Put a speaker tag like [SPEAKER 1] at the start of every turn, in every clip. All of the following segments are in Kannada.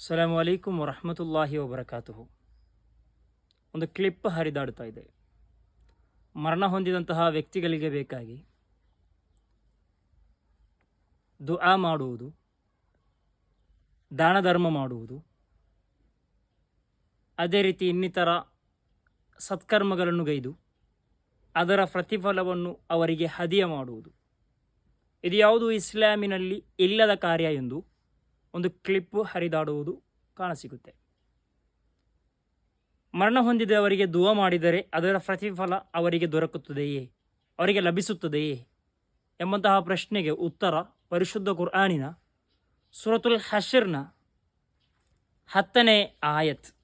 [SPEAKER 1] ಅಸ್ಸಲಾಮು ಅಲೈಕುಮ್ ವರಹಮತುಲ್ಲಾಹಿ ವಬರಕಾತುಹು ಒಂದು ಕ್ಲಿಪ್ ಹರಿದಾಡ್ತಾ ಇದೆ. ಮರಣ ಹೊಂದಿದಂತಹ ವ್ಯಕ್ತಿಗಳಿಗೆ ಬೇಕಾಗಿ ದುಆ ಮಾಡುವುದು, ದಾನ ಧರ್ಮ ಮಾಡುವುದು, ಅದೇ ರೀತಿ ಇನ್ನಿತರ ಸತ್ಕರ್ಮಗಳನ್ನು ಗೈದು ಅದರ ಪ್ರತಿಫಲವನ್ನು ಅವರಿಗೆ ಹದಿಯ ಮಾಡುವುದು. ಇದು ಯಾವುದು ಇಸ್ಲಾಮಿನಲ್ಲಿ ಇಲ್ಲದ ಕಾರ್ಯ ಎಂದು ಒಂದು ಕ್ಲಿಪ್ಪು ಹರಿದಾಡುವುದು ಕಾಣಸಿಗುತ್ತೆ. ಮರಣ ಹೊಂದಿದವರಿಗೆ ದುವ ಮಾಡಿದರೆ ಅದರ ಪ್ರತಿಫಲ ಅವರಿಗೆ ದೊರಕುತ್ತದೆಯೇ? ಅವರಿಗೆ ಲಭಿಸುತ್ತದೆಯೇ? ಎಂಬಂತಹ ಪ್ರಶ್ನೆಗೆ ಉತ್ತರ ಪರಿಶುದ್ಧ ಕುರ್ಆನಿನ ಸುರತುಲ್ ಹಶರ್ನ ಹತ್ತನೇ ಆಯತ್.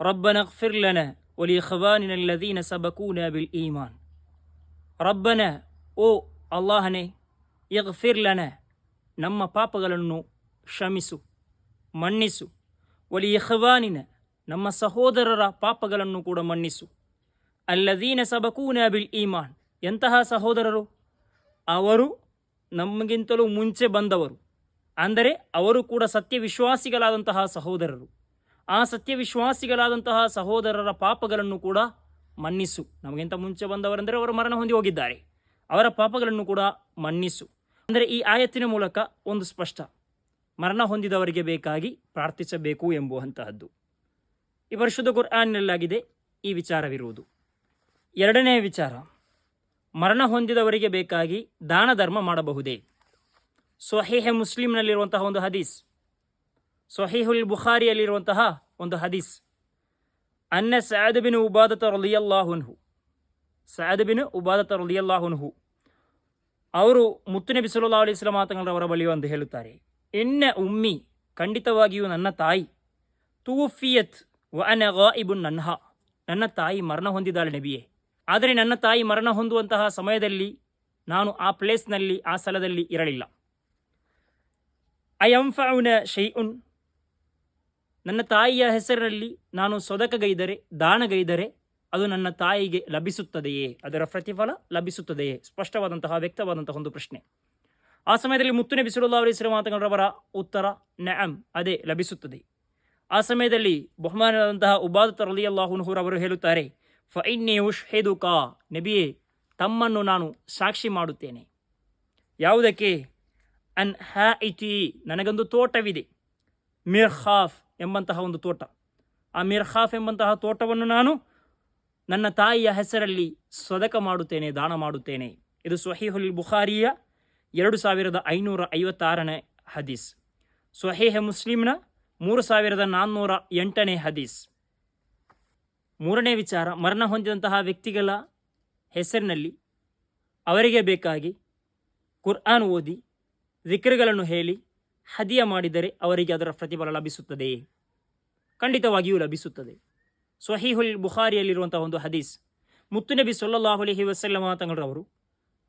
[SPEAKER 1] ರಬ್ಬನ ಫಿರ್ಲನ ಒಲಿ ಖವಾನಿನ ಲದೀನ ಸಬಕೂನ ಬಿಲ್ ಈಮಾನ್. ರಬ್ಬನ, ಓ ಅಲ್ಲಾಹನೇ ಯಗ್ಫಿರ್ಲನ ನಮ್ಮ ಪಾಪಗಳನ್ನು ಕ್ಷಮಿಸು, ಮನ್ನಿಸು. ಒಲಿ ಯಹವಾನಿನ ನಮ್ಮ ಸಹೋದರರ ಪಾಪಗಳನ್ನು ಕೂಡ ಮನ್ನಿಸು. ಅಲ್ಲದೀನ ಸಬಕೂನ ಬಿಲ್ ಈಮಾನ್, ಎಂತಹ ಸಹೋದರರು? ಅವರು ನಮಗಿಂತಲೂ ಮುಂಚೆ ಬಂದವರು. ಅಂದರೆ ಅವರು ಕೂಡ ಸತ್ಯವಿಶ್ವಾಸಿಗಳಾದಂತಹ ಸಹೋದರರು. ಆ ಸತ್ಯವಿಶ್ವಾಸಿಗಳಾದಂತಹ ಸಹೋದರರ ಪಾಪಗಳನ್ನು ಕೂಡ ಮನ್ನಿಸು. ನಮಗಿಂತ ಮುಂಚೆ ಬಂದವರೆಂದರೆ ಅವರು ಮರಣ ಹೊಂದಿ ಹೋಗಿದ್ದಾರೆ. ಅವರ ಪಾಪಗಳನ್ನು ಕೂಡ ಮನ್ನಿಸು. ಅಂದರೆ ಈ ಆಯತ್ತಿನ ಮೂಲಕ ಒಂದು ಸ್ಪಷ್ಟ ಮರಣ ಹೊಂದಿದವರಿಗೆ ಬೇಕಾಗಿ ಪ್ರಾರ್ಥಿಸಬೇಕು ಎಂಬುವಂತಹದ್ದು. ಈ ವರ್ಷದ ಕುರ್ಆನ್ನಲ್ಲಾಗಿದೆ, ಈ ವಿಚಾರವಿರುವುದು. ಎರಡನೇ ವಿಚಾರ, ಮರಣ ಹೊಂದಿದವರಿಗೆ ಬೇಕಾಗಿ ದಾನ ಧರ್ಮ ಮಾಡಬಹುದೇ? ಸ್ವಹೇಹ ಮುಸ್ಲಿಂನಲ್ಲಿರುವಂತಹ ಒಂದು ಹದೀಸ್, ಸೊಹೇಹುಲ್ ಬುಖಾರಿಯಲ್ಲಿರುವಂತಹ ಒಂದು ಹದೀಸ್. ಅನ್ನ ಸಯದ್ ಬಿನ್ ಉಬಾದತ ರಲಿಯಲ್ಲಾಹುನ್ಹು ಸಯದ್ ಬಿನ್ ಉಬಾದತ ರಲಿಯಲ್ಲಾಹುನ್ಹು ಅವರು ಮುತ್ತುನಬಿ ಸಲ್ಲಾ ಅಲಿಸ್ಲಾಂ ಮಾತಂಗಳವರ ಬಳಿ ಎಂದು ಹೇಳುತ್ತಾರೆ. ಎನ್ನ ಉಮ್ಮಿ, ಖಂಡಿತವಾಗಿಯೂ ನನ್ನ ತಾಯಿ. ತೂಫಿಯತ್ ವಅನ ಇಬುನ್ ನನ್ಹ. ನನ್ನ ತಾಯಿ ಮರಣ ಹೊಂದಿದ್ದಾಳೆ ನಬಿಯೇ. ಆದರೆ ನನ್ನ ತಾಯಿ ಮರಣ ಹೊಂದುವಂತಹ ಸಮಯದಲ್ಲಿ ನಾನು ಆ ಪ್ಲೇಸ್ನಲ್ಲಿ, ಆ ಸ್ಥಳದಲ್ಲಿ ಇರಲಿಲ್ಲ. ಐ ಅಂಫನ ಶೈ ಶೈಉನ್. ನನ್ನ ತಾಯಿಯ ಹೆಸರಿನಲ್ಲಿ ನಾನು ಸೊದಕಗೈದರೆ, ದಾನಗೈದರೆ ಅದು ನನ್ನ ತಾಯಿಗೆ ಲಭಿಸುತ್ತದೆಯೇ? ಅದರ ಪ್ರತಿಫಲ ಲಭಿಸುತ್ತದೆಯೇ? ಸ್ಪಷ್ಟವಾದಂತಹ, ವ್ಯಕ್ತವಾದಂತಹ ಒಂದು ಪ್ರಶ್ನೆ. ಆ ಸಮಯದಲ್ಲಿ ಮುತ್ತುನೆ ಅವರ ಹೆಸರು ಮಾತುಗಳವರ ಉತ್ತರ ನ್ಯಾಮ್ ಅದೇ ಲಭಿಸುತ್ತದೆ ಆ ಸಮಯದಲ್ಲಿ ಬಹುಮಾನದಂತಹ ಉಬಾದತ್ ರಲಿ ಅಲ್ಲಾಹುನ್ಹೂರ್ ಅವರು ಹೇಳುತ್ತಾರೆ ಫೈನ್ನೇ ಉಷ್ ಹೇದು ಕಾ ನಬಿಯೇ ತಮ್ಮನ್ನು ನಾನು ಸಾಕ್ಷಿ ಮಾಡುತ್ತೇನೆ ಯಾವುದಕ್ಕೆ ಅನ್ ಹ್ಯಾ ಇಟಿ ನನಗೊಂದು ತೋಟವಿದೆ ಮಿರ್ಖಾಫ್ ಎಂಬಂತಹ ಒಂದು ತೋಟ ಆ ಮಿರ್ಖಾಫ್ ಎಂಬಂತಹ ತೋಟವನ್ನು ನಾನು ನನ್ನ ತಾಯಿಯ ಹೆಸರಲ್ಲಿ ಸ್ವದಕ ಮಾಡುತ್ತೇನೆ ದಾನ ಮಾಡುತ್ತೇನೆ ಇದು ಸ್ವಹೀಹುಲ್ ಬುಖಾರಿಯ ಎರಡು ಸಾವಿರದ ಐನೂರ ಐವತ್ತಾರನೇ ಹದೀಸ್. ಸ್ವಹೇಹ ಮುಸ್ಲಿಮ್ನ ಮೂರು ಸಾವಿರದ ನಾನ್ನೂರ ಎಂಟನೇ ಹದೀಸ್. ಮೂರನೇ ವಿಚಾರ, ಮರಣ ಹೊಂದಿದಂತಹ ವ್ಯಕ್ತಿಗಳ ಹೆಸರಿನಲ್ಲಿ ಅವರಿಗೆ ಬೇಕಾಗಿ ಕುರ್ಆನ್ ಓದಿ ವಿಕ್ರಗಳನ್ನು ಹೇಳಿ, ಹದಿಯ ಮಾಡಿದರೆ ಅವರಿಗೆ ಅದರ ಪ್ರತಿಫಲ ಲಭಿಸುತ್ತದೆ. ಖಂಡಿತವಾಗಿಯೂ ಲಭಿಸುತ್ತದೆ. ಸ್ವಹೀಹುಲ್ ಬುಖಾರಿಯಲ್ಲಿರುವಂತಹ ಒಂದು ಹದೀಸ್. ಮುತ್ತುನಬಿ ಸೊಲ್ಲಾಹು ಅಲಹಿ ವಸಲ್ಲಮ ತಂಗಳರವರು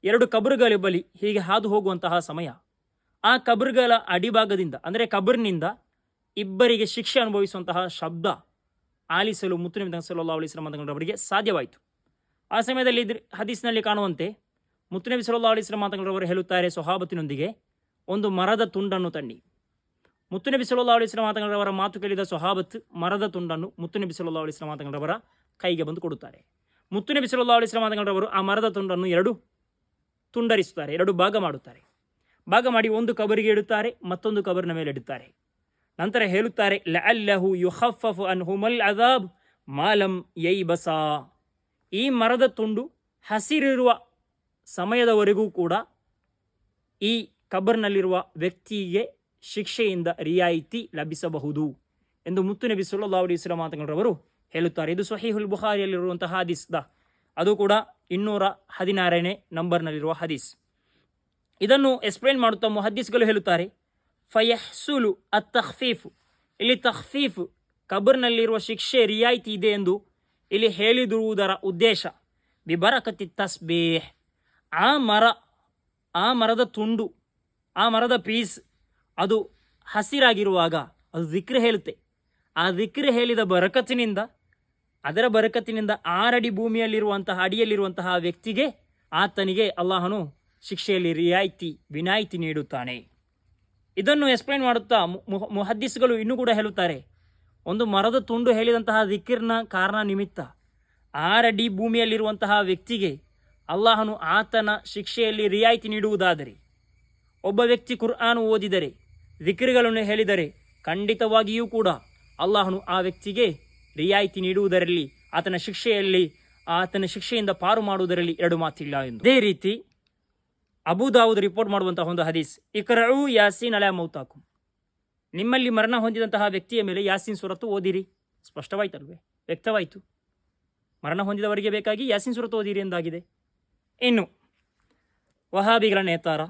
[SPEAKER 1] ಎರಡು ಕಬ್ರುಗಳ ಬಳಿ ಹೀಗೆ ಹಾದು ಹೋಗುವಂತಹ ಸಮಯ. ಆ ಕಬ್ರುಗಳ ಅಡಿಭಾಗದಿಂದ, ಅಂದರೆ ಕಬರ್ನಿಂದ ಇಬ್ಬರಿಗೆ ಶಿಕ್ಷೆ ಅನುಭವಿಸುವಂತಹ ಶಬ್ದ ಆಲಿಸಲು ಮುತ್ತುನಬಿ ಸಲ್ಲಾ ಅಲಿಸ್ ತಂಗಳವರಿಗೆ ಸಾಧ್ಯವಾಯಿತು. ಆ ಸಮಯದಲ್ಲಿ ಇದ್ರ ಹದೀಸ್ನಲ್ಲಿ ಕಾಣುವಂತೆ ಮುತ್ತುನಬಿ ಸಲ್ಲಾ ಅಲಿಸ್ ತಂಗಳವರು ಹೇಳುತ್ತಾರೆ, ಸೊಹಾಬತ್ತಿನೊಂದಿಗೆ ಒಂದು ಮರದ ತುಂಡನ್ನು ತನ್ನಿ. ಮುತ್ತುನಬಿ ಸಲ್ಲಾ ಅಲಿಸ್ಲಾಮ ತಂಗಳವರ ಮಾತು ಕೇಳಿದ ಸೊಹಾಬತ್ ಮರದ ತುಂಡನ್ನು ಮುತ್ತುನಬಿ ಸಲ್ಲಾ ಅಲಿಸ್ಲಾಮ ತಂಗಳವರ ಕೈಗೆ ಬಂದು ಕೊಡುತ್ತಾರೆ. ಮುತ್ತುನಬಿ ಸಲ್ಲಾ ಅಲಿಸ್ಲಾಮ ತಂಗಳವರು ಆ ಮರದ ತುಂಡನ್ನು ಎರಡು ತುಂಡರಿಸುತ್ತಾರೆ, ಎರಡು ಭಾಗ ಮಾಡುತ್ತಾರೆ. ಭಾಗ ಮಾಡಿ ಒಂದು ಕಬರಿಗೆ ಇಡುತ್ತಾರೆ, ಮತ್ತೊಂದು ಕಬರಿನ ಮೇಲೆ ಇಡುತ್ತಾರೆ. ನಂತರ ಹೇಳುತ್ತಾರೆ, ಲಅಲ್ಲಹು ಅಫ್ ಅನ್ ಹುಮಲ್ ಅದಾಬ್ ಮಾಲಂ ಯೈ ಬಸಾ ಈ ಮರದ ತುಂಡು ಹಸಿರಿರುವ ಸಮಯದವರೆಗೂ ಕೂಡ ಈ ಕಬರ್ನಲ್ಲಿರುವ ವ್ಯಕ್ತಿಗೆ ಶಿಕ್ಷೆಯಿಂದ ರಿಯಾಯಿತಿ ಲಭಿಸಬಹುದು ಎಂದು ಮುತ್ತು ನಬಿ ಸುಲ್ಲಾ ಅಲಿ ಇಸ್ಲಾಂ ಮಾತುಗಳವರು ಹೇಳುತ್ತಾರೆ. ಇದು ಸಹೀಹುಲ್ ಬುಹಾರಿಯಲ್ಲಿರುವಂತಹ ಹದೀಸ್ದ ಅದು ಕೂಡ ಇನ್ನೂರ ಹದಿನಾರನೇ ನಂಬರ್ನಲ್ಲಿರುವ ಹದೀಸ್. ಇದನ್ನು ಎಕ್ಸ್ಪ್ಲೇನ್ ಮಾಡುತ್ತಾ ಮುಹದ್ದೀಸ್ಗಳು ಹೇಳುತ್ತಾರೆ, ಫಯಹ್ಸುಲು ಅ ತಹ್ಫೀಫ್ ಇಲ್ಲಿ ತಹ್ಫೀಫ್ ಕಬರ್ನಲ್ಲಿರುವ ಶಿಕ್ಷೆ ರಿಯಾಯಿತಿ ಇದೆ ಎಂದು ಇಲ್ಲಿ ಹೇಳಿದಿರುವುದರ ಉದ್ದೇಶ, ಬಿಬರಕತಿ ತಸ್ಬೇಹ್. ಆ ಮರ, ಆ ಮರದ ತುಂಡು, ಆ ಮರದ ಪೀಸ್, ಅದು ಹಸಿರಾಗಿರುವಾಗ ಅದು ವಿಕ್ರ ಹೇಳುತ್ತೆ. ಆ ವಿಕ್ರ ಹೇಳಿದ ಬರಕತ್ತಿನಿಂದ ಅದರ ಬರಕತ್ತಿನಿಂದ ಆರಡಿ ಭೂಮಿಯಲ್ಲಿರುವಂತಹ, ಅಡಿಯಲ್ಲಿರುವಂತಹ ವ್ಯಕ್ತಿಗೆ ಆತನಿಗೆ ಅಲ್ಲಾಹನು ಶಿಕ್ಷೆಯಲ್ಲಿ ರಿಯಾಯಿತಿ, ವಿನಾಯಿತಿ ನೀಡುತ್ತಾನೆ. ಇದನ್ನು ಎಕ್ಸ್ಪ್ಲೈನ್ ಮಾಡುತ್ತಾ ಮುಹದ್ದಿಸ್ಗಳು ಇನ್ನೂ ಕೂಡ ಹೇಳುತ್ತಾರೆ. ಒಂದು ಮರದ ತುಂಡು ಹೇಳಿದಂತಹ ದಿಕ್ಕಿರ್ನ ಕಾರಣ ನಿಮಿತ್ತ ಆರಡಿ ಭೂಮಿಯಲ್ಲಿರುವಂತಹ ವ್ಯಕ್ತಿಗೆ ಅಲ್ಲಾಹನು ಆತನ ಶಿಕ್ಷೆಯಲ್ಲಿ ರಿಯಾಯಿತಿ ನೀಡುವುದಾದರೆ, ಒಬ್ಬ ವ್ಯಕ್ತಿ ಕುರ್ಆನ್ ಓದಿದರೆ, ದಿಕ್ರಿಗಳನ್ನು ಹೇಳಿದರೆ ಖಂಡಿತವಾಗಿಯೂ ಕೂಡ ಅಲ್ಲಾಹನು ಆ ವ್ಯಕ್ತಿಗೆ ರಿಯಾಯಿತಿ ನೀಡುವುದರಲ್ಲಿ, ಆತನ ಶಿಕ್ಷೆಯಲ್ಲಿ, ಆತನ ಶಿಕ್ಷೆಯಿಂದ ಪಾರು ಮಾಡುವುದರಲ್ಲಿ ಎರಡು ಮಾತಿಲ್ಲ ಎಂದು. ಅದೇ ರೀತಿ ಅಬುದಾವುದ್ ರಿಪೋರ್ಟ್ ಮಾಡುವಂತಹ ಒಂದು ಹದೀಸ್ ಇಕ್ರವು ಯಾಸೀನ್ ಅಲ ಮೌತಾಕು ನಿಮ್ಮಲ್ಲಿ ಮರಣ ಹೊಂದಿದಂತಹ ವ್ಯಕ್ತಿಯ ಮೇಲೆ ಯಾಸೀನ್ ಸುರತ್ತು ಓದಿರಿ. ಸ್ಪಷ್ಟವಾಯ್ತಲ್ವೇ? ವ್ಯಕ್ತವಾಯಿತು. ಮರಣ ಹೊಂದಿದವರಿಗೆ ಬೇಕಾಗಿ ಯಾಸೀನ್ ಸುರತ್ತು ಓದಿರಿ ಎಂದಾಗಿದೆ. ಇನ್ನು, ವಹಾಬಿಗಳ ನೇತಾರ,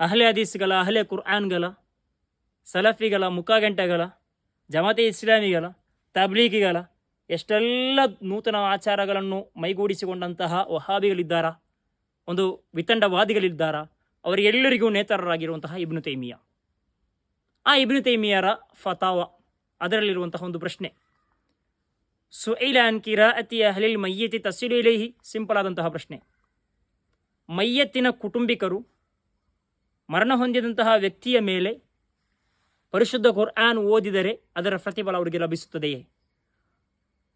[SPEAKER 1] ಅಹಲೆ ಹದೀಸ್ಗಳ, ಅಹಲೆ ಕುರ್ಆನ್ಗಳ, ಸಲಫಿಗಳ, ಮುಖಗಂಟೆಗಳ, ಜಮಾತೆ ಇಸ್ಲಾಮಿಗಳ ತಬ್ಲೀಗಿಗಳ ಎಷ್ಟೆಲ್ಲ ನೂತನ ಆಚಾರಗಳನ್ನು ಮೈಗೂಡಿಸಿಕೊಂಡಂತಹ ವಹಾಬಿಗಳಿದ್ದಾರಾ? ಒಂದು ವಿತಂಡವಾದಿಗಳಿದ್ದಾರಾ? ಅವರಿಗೆಲ್ಲರಿಗೂ ನೇತಾರರಾಗಿರುವಂತಹ ಇಬ್ನು ತೈಮಿಯ. ಆ ಇಬ್ನು ತೈಮಿಯರ ಫತಾವ, ಅದರಲ್ಲಿರುವಂತಹ ಒಂದು ಪ್ರಶ್ನೆ. ಸುಐಲ ಕಿರಾ ಅತಿಯ ಹಲಿಲ್ ಮಯ್ಯತಿ ಇಲೈಹಿ? ಸಿಂಪಲ್ ಆದಂತಹ ಪ್ರಶ್ನೆ. ಮಯ್ಯತ್ತಿನ ಕುಟುಂಬಿಕರು ಮರಣ ಹೊಂದಿದಂತಹ ವ್ಯಕ್ತಿಯ ಮೇಲೆ ಪರಿಶುದ್ಧ ಕುರ್ಆನ್ ಓದಿದರೆ ಅದರ ಪ್ರತಿಫಲ ಅವರಿಗೆ ಲಭಿಸುತ್ತದೆಯೇ?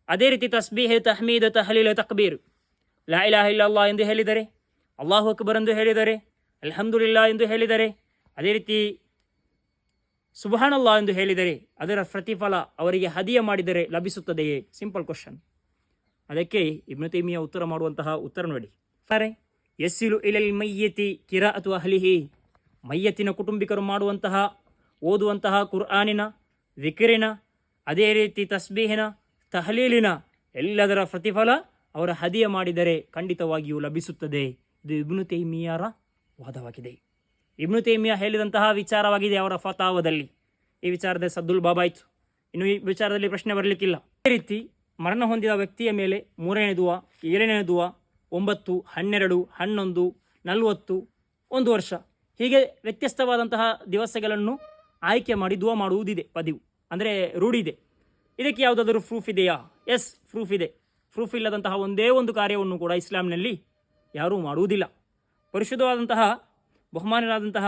[SPEAKER 1] ಅದೇ ರೀತಿ ತಸ್ಬೀಹ್, ತಹಮೀದ್, ತಹಲೀಲ್, ತಕ್ಬೀರ್. ಲಾ ಇಲಾಹ ಇಲ್ಲಲ್ಲಾಹ್ ಎಂದು ಹೇಳಿದರೆ, ಅಲ್ಲಾಹು ಅಕ್ಬರ್ ಎಂದು ಹೇಳಿದರೆ ಅಲ್ಹಮ್ದುಲಿಲ್ಲಾ ಎಂದು ಹೇಳಿದರೆ, ಅದೇ ರೀತಿ ಸುಬಹಾನಲ್ಲಾ ಎಂದು ಹೇಳಿದರೆ ಅದರ ಪ್ರತಿಫಲ ಅವರಿಗೆ ಹದಿಯ ಮಾಡಿದರೆ ಲಭಿಸುತ್ತದೆಯೇ? ಸಿಂಪಲ್ ಕ್ವಶನ್ ಅದಕ್ಕೆ ಇಬ್ನ ತೈಮಿಯ ಉತ್ತರ ಮಾಡುವಂತಹ ಉತ್ತರ ನೋಡಿ. ಸರೆ ಎಸ್ಸಿಲು ಇಲಲ್ ಮೈಯತಿ ಕಿರಾ ಅಥವಾ ಹಲಿಹಿ ಮೈಯತ್ತಿನ ಕುಟುಂಬಿಕರು ಮಾಡುವಂತಹ ಓದುವಂತಹ ಕುರ್ಆನಿನ ವಿಕಿರಿನ ಅದೇ ರೀತಿ ತಸ್ಬೀಹಿನ, ತಹಲೀಲಿನ ಎಲ್ಲದರ ಪ್ರತಿಫಲ ಅವರ ಹದಿಯ ಮಾಡಿದರೆ ಖಂಡಿತವಾಗಿಯೂ ಲಭಿಸುತ್ತದೆ. ಇದು ಇಬ್ನು ತೈಮಿಯಾರ ವಾದವಾಗಿದೆ. ಇಬ್ನು ತೈಮಿಯಾ ಹೇಳಿದಂತಹ ವಿಚಾರವಾಗಿದೆ ಅವರ ಫತಾವದಲ್ಲಿ. ಈ ವಿಚಾರದ ಸದ್ದುಲ್ ಬಾಬಾಯ್ತು ಇನ್ನು ಈ ವಿಚಾರದಲ್ಲಿ ಪ್ರಶ್ನೆ ಬರಲಿಕ್ಕಿಲ್ಲ. ಅದೇ ರೀತಿ ಮರಣ ಹೊಂದಿದ ವ್ಯಕ್ತಿಯ ಮೇಲೆ ಮೂರನೇ ದುವ, ಏಳನೇ ದುವ, ಒಂಬತ್ತು, ಹನ್ನೆರಡು, ಹನ್ನೊಂದು, ನಲವತ್ತು, ಒಂದು ವರ್ಷ ಹೀಗೆ ವ್ಯತ್ಯಸ್ತವಾದಂತಹ ದಿವಸಗಳನ್ನು ಆಯ್ಕೆ ಮಾಡಿ ದುವಾ ಮಾಡುವುದಿದೆ ಪದಿವು ಅಂದರೆ ರೂಢಿ ಇದೆ ಇದಕ್ಕೆ ಯಾವುದಾದರೂ ಪ್ರೂಫ್ ಇದೆಯಾ? ಎಸ್ ಪ್ರೂಫ್ ಇದೆ. ಪ್ರೂಫ್ ಇಲ್ಲದಂತಹ ಒಂದೇ ಒಂದು ಕಾರ್ಯವನ್ನು ಕೂಡ ಇಸ್ಲಾಂನಲ್ಲಿ ಯಾರೂ ಮಾಡುವುದಿಲ್ಲ. ಪರಿಶುದ್ಧವಾದಂತಹ, ಬಹುಮಾನರಾದಂತಹ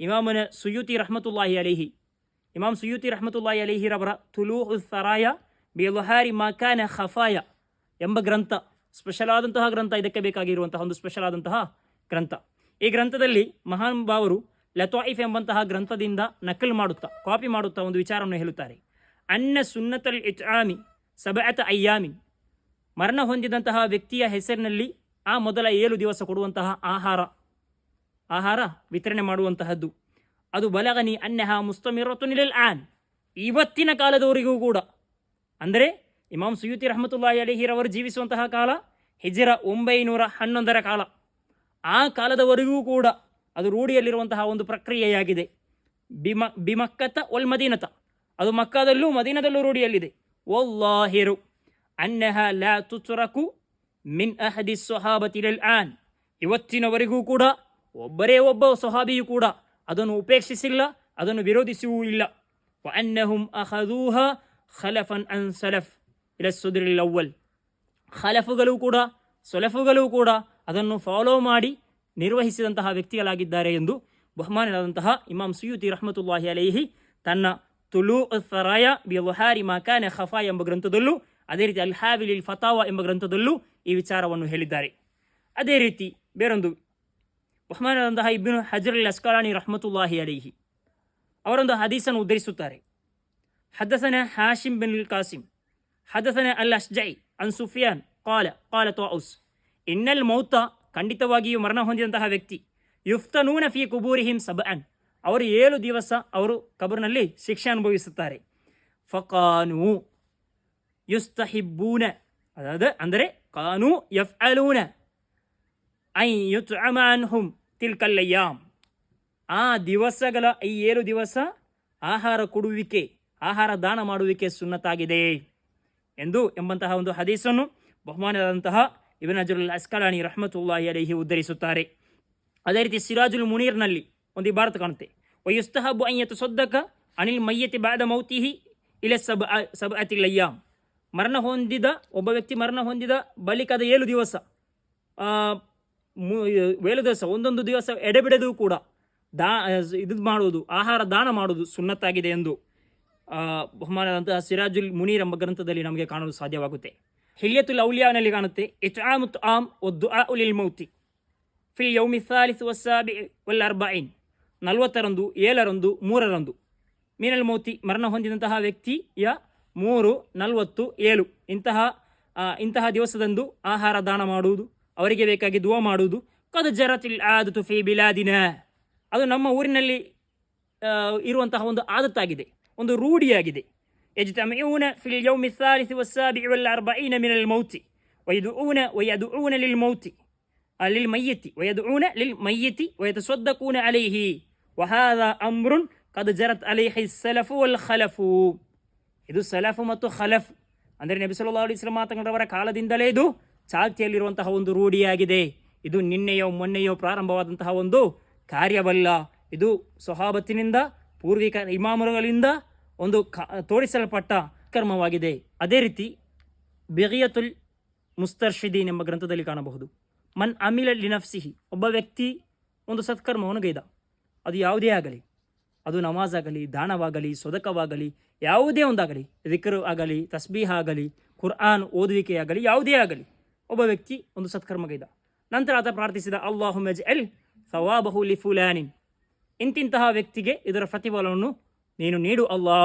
[SPEAKER 1] ಇಮಾಮನ ಸುಯೂತಿ ರಹಮತುಲ್ಲಾಹಿ ಅಲಿಹಿ. ಇಮಾಮ್ ಸುಯೂತಿ ರಹಮತುಲ್ಲಾಹಿ ಅಲಿಹಿರವರ ತುಲೂ ಸರಾಯ ಬೇಲುಹಾರಿ ಮಕಾನ ಖಫಾಯ ಎಂಬ ಗ್ರಂಥ. ಸ್ಪೆಷಲ್ ಆದಂತಹ ಗ್ರಂಥ ಇದಕ್ಕೆ ಬೇಕಾಗಿರುವಂತಹ ಒಂದು ಸ್ಪೆಷಲ್ ಆದಂತಹ ಗ್ರಂಥ. ಈ ಗ್ರಂಥದಲ್ಲಿ ಮಹಾನ್ ಭಾವರು ಲತಾಯಿಫ್ ಎಂಬಂತಹ ಗ್ರಂಥದಿಂದ ನಕಲ್ ಮಾಡುತ್ತಾ ಕಾಪಿ ಮಾಡುತ್ತಾ ಒಂದು ವಿಚಾರವನ್ನು ಹೇಳುತ್ತಾರೆ. ಅನ್ನ ಸುನ್ನತಲ್ ಇತ್ಆಮಿ ಸಬಅತ ಅಯ್ಯಾಮಿ ಮರಣ ಹೊಂದಿದಂತಹ ವ್ಯಕ್ತಿಯ ಹೆಸರಿನಲ್ಲಿ ಆ ಮೊದಲ ಏಳು ದಿವಸ ಕೊಡುವಂತಹ ಆಹಾರ ಆಹಾರ ವಿತರಣೆ ಮಾಡುವಂತಹದ್ದು. ಅದು ಬಲಗನಿ ಅನ್ಯಹ ಮುಸ್ತಮಿರತುನಿಲ್ ಆನ್. ಇವತ್ತಿನ ಕಾಲದವರಿಗೂ ಕೂಡ. ಅಂದರೆ ಇಮಾಮ್ ಸುಯೂತಿ ರಹಮತುಲ್ಲಾಹಿ ಅಲಿಹಿರವರು ಜೀವಿಸುವಂತಹ ಕಾಲ, ಹಿಜಿರ ಒಂಬೈನೂರ ಹನ್ನೊಂದರ ಕಾಲ. ಆ ಕಾಲದವರೆಗೂ ಕೂಡ ಅದು ರೂಢಿಯಲ್ಲಿರುವಂತಹ ಒಂದು ಪ್ರಕ್ರಿಯೆಯಾಗಿದೆ. ಬಿಮ, ಬಿಮಕ್ಕತ ಒಲ್ ಮದೀನತ. ಅದು ಮಕ್ಕದಲ್ಲೂ ಮದೀನದಲ್ಲೂ ರೂಢಿಯಲ್ಲಿದೆ. ಒಲ್ಲಾಹಿರು ಅನ್ನಹ ಲ ತುಚುರಕು ಮಿನ್ ಅಹದಿ ಸೊಹಾಬತಿಲ್ ಆನ್. ಇವತ್ತಿನವರೆಗೂ ಕೂಡ, ಒಬ್ಬರೇ ಒಬ್ಬ ಸೊಹಾಬಿಯು ಕೂಡ ಅದನ್ನು ಉಪೇಕ್ಷಿಸಿಲ್ಲ, ಅದನ್ನು ವಿರೋಧಿಸುವೂ ಇಲ್ಲ. ಅನ್ನಹುಂ ಅಹದೂಹ ಖಲಫನ್ ಅನ್ ಸಲಫ್ ಇಲ್ಲ ಸುದ್ರಿಲ್ ಅವ್ವಲ್. ಖಲಫುಗಳು ಕೂಡ, ಸೊಲಫುಗಳು ಕೂಡ ಅದನ್ನು ಫಾಲೋ ಮಾಡಿ ನಿರ್ವಹಿಸಿದಂತಹ ವ್ಯಕ್ತಿಗಳಾಗಿದ್ದಾರೆ ಎಂದು ಬಹುಮಾನರಾದಂತಹ ಇಮಾಮ್ ಸುಯೂತಿ ರಹಮತುಲ್ಲಾಹಿ ಅಲೈಹಿ ತನ್ನ ತುಲು ಸರಾಯ ಬಿ ಲುಹಾರಿ ಮಕಾನೆ ಖಫಾ ಎಂಬ ಗ್ರಂಥದಲ್ಲೂ, ಅದೇ ರೀತಿ ಅಲ್ ಹಾವಿಲ್ ಫತಾವಾ ಎಂಬ ಗ್ರಂಥದಲ್ಲೂ ಈ ವಿಚಾರವನ್ನು ಹೇಳಿದ್ದಾರೆ. ಅದೇ ರೀತಿ ಬೇರೊಂದು ಬಹುಮಾನದಂತಹ ಇಬ್ಬಿನ್ ಹಜರ್ ಅಲ್ ಅಸ್ಕಲಾನಿ ರಹಮತುಲ್ಲಾಹಿ ಅಲೇಹಿ ಅವರೊಂದು ಹದೀಸನ್ನು ಉದ್ಧರಿಸುತ್ತಾರೆ. ಹದಸನ ಹಾಶಿಮ್ ಬಿನ್ ಅಲ್ ಕಾಸಿಮ್ ಹದಸನ ಅಲ್ ಅಶ್ಜೈ ಅನ್ ಸುಫಿಯಾನ್ قال قال طاؤوس إن ಮೌತಾ ಖಂಡಿತವಾಗಿಯೂ ಮರಣ ಹೊಂದಿದಂತಹ ವ್ಯಕ್ತಿ. ಯುಫ್ತನೂನ ಫಿ ಕುಬೂರಿ ಹಿಮ್ ಸಬ್ ಅನ್ ಅವರು ಏಳು ದಿವಸ ಅವರು ಕಬರ್ನಲ್ಲಿ ಶಿಕ್ಷೆ ಅನುಭವಿಸುತ್ತಾರೆ. ಫಕಾನು ಯುಸ್ತಹಿಬ್ಬೂನ. ಅದಾದ ಅಂದರೆ ಕಾನು ಯಫ್ ಅಲೂನ ಐ ಯುತ್ ಅಮಾನ್ ಹುಂ ತಿಲ್ಕಲ್ಲಯ್ಯಾಮ್. ಆ ದಿವಸಗಳ ಈ ಏಳು ದಿವಸ ಆಹಾರ ಕೊಡುವಿಕೆ, ಆಹಾರ ದಾನ ಮಾಡುವಿಕೆ ಸುನ್ನತಾಗಿದೆ ಎಂದು ಎಂಬಂತಹ ಒಂದು ಹದೀಸನ್ನು ಬಹುಮಾನದಂತಹ ಇಬನ್ ಅಜರುಲ್ ಅಸ್ಕಲಾನಿ ರಹಮತುಲ್ಲಾಹಿ ಅಲೈಹಿ ಉದ್ಧರಿಸುತ್ತಾರೆ. ಅದೇ ರೀತಿ ಸಿರಾಜುಲ್ ಮುನೀರ್ನಲ್ಲಿ ಒಂದು ಭಾರತ ಕಾಣುತ್ತೆ. ವಯುಸ್ತಹಬು ಅಯ್ಯತು ಸೊದ್ದಕ ಅನಿಲ್ ಮಯ್ಯತಿ ಬಾದ ಮೌತಿಹಿ ಇಲೆ ಸಬ್ ಸಬ ಅತಿಲಯ್ಯಾಮ್ ಮರಣ ಹೊಂದಿದ, ಒಬ್ಬ ವ್ಯಕ್ತಿ ಮರಣ ಹೊಂದಿದ ಬಳಿಕದ ಏಳು ದಿವಸ ಏಳು ದಿವಸ, ಒಂದೊಂದು ದಿವಸ ಎಡೆಬಿಡದು ಕೂಡ ದಾ, ಇದು ಮಾಡುವುದು, ಆಹಾರ ದಾನ ಮಾಡುವುದು ಸುನ್ನತ್ತಾಗಿದೆ ಎಂದು ಬಹುಮಾನದಂತಹ ಸಿರಾಜುಲ್ ಮುನೀರ್ ಎಂಬ ಗ್ರಂಥದಲ್ಲಿ ನಮಗೆ ಕಾಣಲು ಸಾಧ್ಯವಾಗುತ್ತೆ. ಹಿಲಿಯತುಲ್ ಔಲಿಯಾನಲ್ಲಿ ಕಾಣುತ್ತೆ ಇತ್ಆಮುತ್ ಆಮ್ ಒದ್ದು ಆ ಉಲಿಲ್ ಮೌತಿ. ಫಿಲ್ ಯೌಮಿ ಸಾಲಿಸ್ ವಸ್ಸಾಬಿ ವಲ್ ಅರ್ಬೈನ್ ನಲವತ್ತರಂದು, ಏಳರಂದು, ಮೂರರಂದು. ಮೀನಲ್ ಮೌತಿ ಮರಣ ಹೊಂದಿದಂತಹ ವ್ಯಕ್ತಿಯ ಮೂರು, ನಲವತ್ತು, ಏಳು. ಇಂತಹ ಇಂತಹ ದಿವಸದಂದು ಆಹಾರ ದಾನ ಮಾಡುವುದು, ಅವರಿಗೆ ಬೇಕಾಗಿ ದುವಾ ಮಾಡುವುದು, ಕದು ಜರತಿಲ್ ಆದತು ಫಿ ಬಿಲಾದಿನ. ಅದು ನಮ್ಮ ಊರಿನಲ್ಲಿ ಇರುವಂತಹ ಒಂದು ಆದತ್ತಾಗಿದೆ, ಒಂದು ರೂಢಿಯಾಗಿದೆ. ಯಜ್ತಮಿಊನ ಫಿಲ್ ಯೌಮಿ ಸಾಲಿಸಿ ವಸ್ಸಾಬಿ ವಲ್ ಅರ್ಬೈನ ಮಿನಲ್ ಮೌತಿ ವಯದುಊನ ವಯದುಊನ ಲಿಲ್ ಮೌತಿ للميت ويدعون للميت ويتصدقون عليه وهذا أمر قد جرت عليه السلف والخلف ಇದು ಸಲಫ್ ಮತ್ತು ಖಲಫ್ ಅಂದರೆ ನಬಿ ಸಲ್ಲಾ ಅಲಿಸ್ಲ ಮಾತನಾಡವರ ಕಾಲದಿಂದಲೇ ಇದು ಚಾಲ್ತಿಯಲ್ಲಿರುವಂತಹ ಒಂದು ರೂಢಿಯಾಗಿದೆ ಇದು ನಿನ್ನೆಯೋ ಮೊನ್ನೆಯೋ ಪ್ರಾರಂಭವಾದಂತಹ ಒಂದು ಕಾರ್ಯವಲ್ಲ ಇದು ಸೊಹಾಬತ್ತಿನಿಂದ ಪೂರ್ವಿಕ ಇಮಾಮರುಗಳಿಂದ ಒಂದು ತೋರಿಸಲ್ಪಟ್ಟ ಕರ್ಮವಾಗಿದೆ ಅದೇ ರೀತಿ ಬೆಗಿಯತುಲ್ ಮುಸ್ತರ್ಷಿದೀನ್ ಎಂಬ ಗ್ರಂಥದಲ್ಲಿ ಕಾಣಬಹುದು. ಮನ್ ಅಮಿಲ ಲಿನಫ್ಸಿಹಿ, ಒಬ್ಬ ವ್ಯಕ್ತಿ ಒಂದು ಸತ್ಕರ್ಮವನ್ನು ಗೈದ. ಅದು ಯಾವುದೇ ಆಗಲಿ, ಅದು ನಮಾಜ್ ಆಗಲಿ ದಾನವಾಗಲಿ, ಸೊದಕವಾಗಲಿ, ಯಾವುದೇ ಒಂದಾಗಲಿ ರಿಕರು ಆಗಲಿ, ತಸ್ಬೀಹ ಆಗಲಿ, ಕುರ್ಆನ್ ಓದುವಿಕೆಯಾಗಲಿ ಯಾವುದೇ ಆಗಲಿ, ಒಬ್ಬ ವ್ಯಕ್ತಿ ಒಂದು ಸತ್ಕರ್ಮಗೈದ ನಂತರ ಆತ ಪ್ರಾರ್ಥಿಸಿದ ಅಲ್ಲಾಹು ಮೆಜ್ ಎಲ್ ಸವಾಬಹು ಲಿ ಫುಲಾನಿನ್ ಇಂತಿಂತಹ ವ್ಯಕ್ತಿಗೆ ಇದರ ಪ್ರತಿಫಲವನ್ನು ನೀನು ನೀಡು ಅಲ್ಲಾ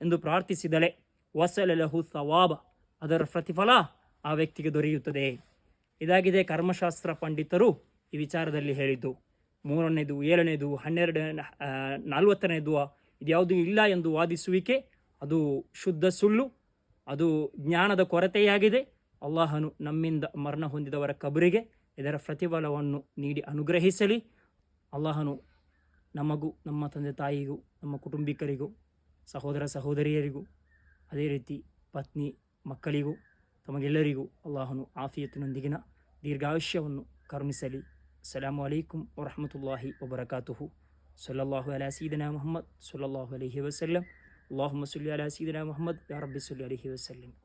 [SPEAKER 1] ಎಂದು ಪ್ರಾರ್ಥಿಸಿದಳೆ ವಸಲಲಹು ಸವಾಬ. ಅದರ ಪ್ರತಿಫಲ ಆ ವ್ಯಕ್ತಿಗೆ ದೊರೆಯುತ್ತದೆ. ಇದಾಗಿದೆ ಕರ್ಮಶಾಸ್ತ್ರ ಪಂಡಿತರು ಈ ವಿಚಾರದಲ್ಲಿ ಹೇಳಿದ್ದು. ಮೂರನೇದು, ಏಳನೇದು ಹನ್ನೆರಡು ನಾಲ್ವತ್ತನೇದು ಇದ್ಯಾವುದು ಇಲ್ಲ ಎಂದು ವಾದಿಸುವಿಕೆ, ಅದು ಶುದ್ಧ ಸುಳ್ಳು, ಅದು ಜ್ಞಾನದ ಕೊರತೆಯಾಗಿದೆ. ಅಲ್ಲಾಹನು ನಮ್ಮಿಂದ ಮರಣ ಹೊಂದಿದವರ ಕಬರಿಗೆ ಇದರ ಪ್ರತಿಫಲವನ್ನು ನೀಡಿ ಅನುಗ್ರಹಿಸಲಿ. ಅಲ್ಲಾಹನು ನಮಗೂ ನಮ್ಮ ತಂದೆ ತಾಯಿಗೂ ನಮ್ಮ ಕುಟುಂಬಿಕರಿಗೂ, ಸಹೋದರ ಸಹೋದರಿಯರಿಗೂ, ಅದೇ ರೀತಿ ಪತ್ನಿ ಮಕ್ಕಳಿಗೂ, ತಮಗೆಲ್ಲರಿಗೂ ಅಲ್ಲಾಹನು ಆಫಿಯತ್ತಿನೊಂದಿಗಿನ ದೀರ್ಘಾಯುಷ್ಯವನ್ನು ಕರುಣಿಸಲಿ. ಅಸ್ಸಲಾಮು ಅಲೈಕುಂ ವರಹಮತುಲ್ಲಾಹಿ ವಬರಕಾತುಹು. ಸಲ್ಲಲ್ಲಾಹು ಅಲಾ ಸೀದನಾ ಮೊಹಮ್ಮದ್, ಸಲ್ಲಲ್ಲಾಹು ಅಲೈಹಿ ವಸಲ್ಲಂ. ಅಲ್ಲಾಹು ಸಲ್ಲಿ ಅಲಾ ಸೀದನಾ ಮೊಹಮ್ಮದ್ ಯಾರಬ್ಬಿ ಸಲ್ಲಿ ಅಲೈಹಿ ವಸಲ್ಲಂ.